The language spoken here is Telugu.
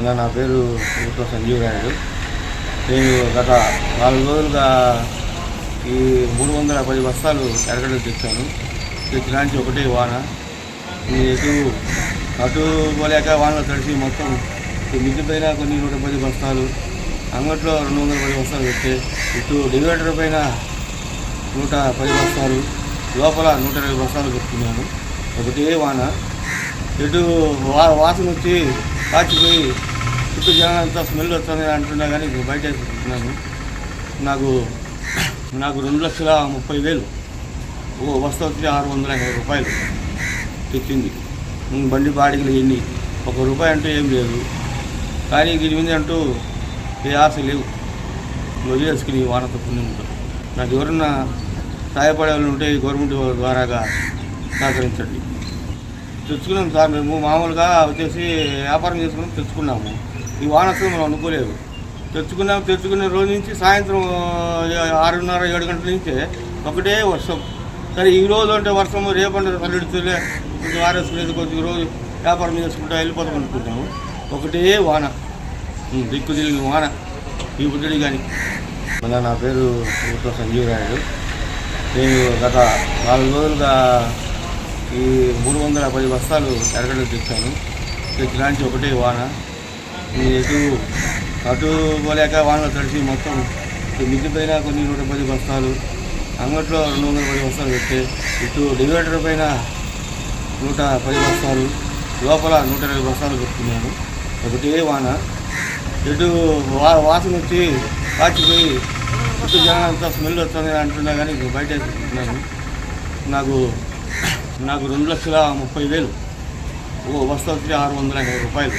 అన్న, నా పేరు ఊతో సంజీవ్ రాయుడు నేను గత నాలుగు రోజులుగా ఈ మూడు వందల పది బస్తాలు ఎరగడం తెచ్చాను తెచ్చినాంచి ఒకటే వాన. ఎటు అటు పోలేక వానలు తడిసి మొత్తం ఈ పైన కొన్ని నూట పది బస్తాలు అంగట్లో రెండు వందల పది బస్తాలు పెట్టే ఇటు డివైడర్ పైన నూట పది బస్తాలు లోపల నూట ఇరవై బస్తాలు పెట్టుకున్నాను. ఒకటే వాన. ఎటు వా వాసన వచ్చి కాచిపోయి చుట్టూ జనాలంతా స్మెల్ వస్తుంది అంటున్నా కానీ ఇప్పుడు బయట వేసుకుంటున్నాను నాకు నాకు రెండు లక్షల ముప్పై వేలు. ఓ వస్తు వచ్చి ఆరు వందల యాభై రూపాయలు తెచ్చింది. బండి బాడిగలు ఎన్ని? ఒక రూపాయి అంటూ ఏం లేదు. కానీ దీని మీద అంటూ ఏ ఆశ లేవు. వదిలేసుకుని వానతో పుణ్యంతో నాకు ఎవరన్నా సహాయపడే వాళ్ళు ఉంటే ఈ గవర్నమెంట్ ద్వారాగా సహకరించండి. తెచ్చుకున్నాం సార్ మేము. మామూలుగా వచ్చేసి వ్యాపారం చేసుకుని తెచ్చుకున్నాము. ఈ వానొస్తుంది మనం అనుకోలేదు. తెచ్చుకున్నాం తెచ్చుకున్న రోజు నుంచి సాయంత్రం ఆరున్నర ఏడు గంటల నుంచే ఒకటే వర్షం. సరే ఈ రోజు అంటే వర్షం రేపంటే పల్లెడుతులే కొంచెం ఆరేసుకునేది కొద్ది రోజు వ్యాపారం చేసుకుంటా వెళ్ళిపోతాం అనుకుంటాము ఒకటే వాన. దిక్కు తిరిగిన వాన. ఈ బుద్ధుడి కానీ మన నా పేరు ఊతో సంజీవ్ రాయుడు నేను గత నాలుగు రోజులుగా ఈ మూడు వందల పది బస్తాలు ఎరగడం తెచ్చాను. తెచ్చినాంచి ఒకటే వాన. ఎటు అటు పోలేక వానలు తడిచి మొత్తం మిగిలిపోయిన కొన్ని నూట పది బస్తాలు అంగట్లో రెండు వందల పది బస్తాలు పెట్టే ఇటు డివైడర్ పైన నూట పది బస్తాలు లోపల నూట ఇరవై బస్తాలు పెట్టుకున్నాను. ఒకటే వాన. ఎటు వా వాసన వచ్చి కాచిపోయి చుట్టూ జనాలంతా స్మెల్ వస్తుంది అంటున్నా కానీ ఇప్పుడు బయట వేసుకుంటున్నాను నాకు నాకు రెండు లక్షల ముప్పై వేలు. ఓ బస్తా వచ్చి ఆరు వందల యాభై రూపాయలు.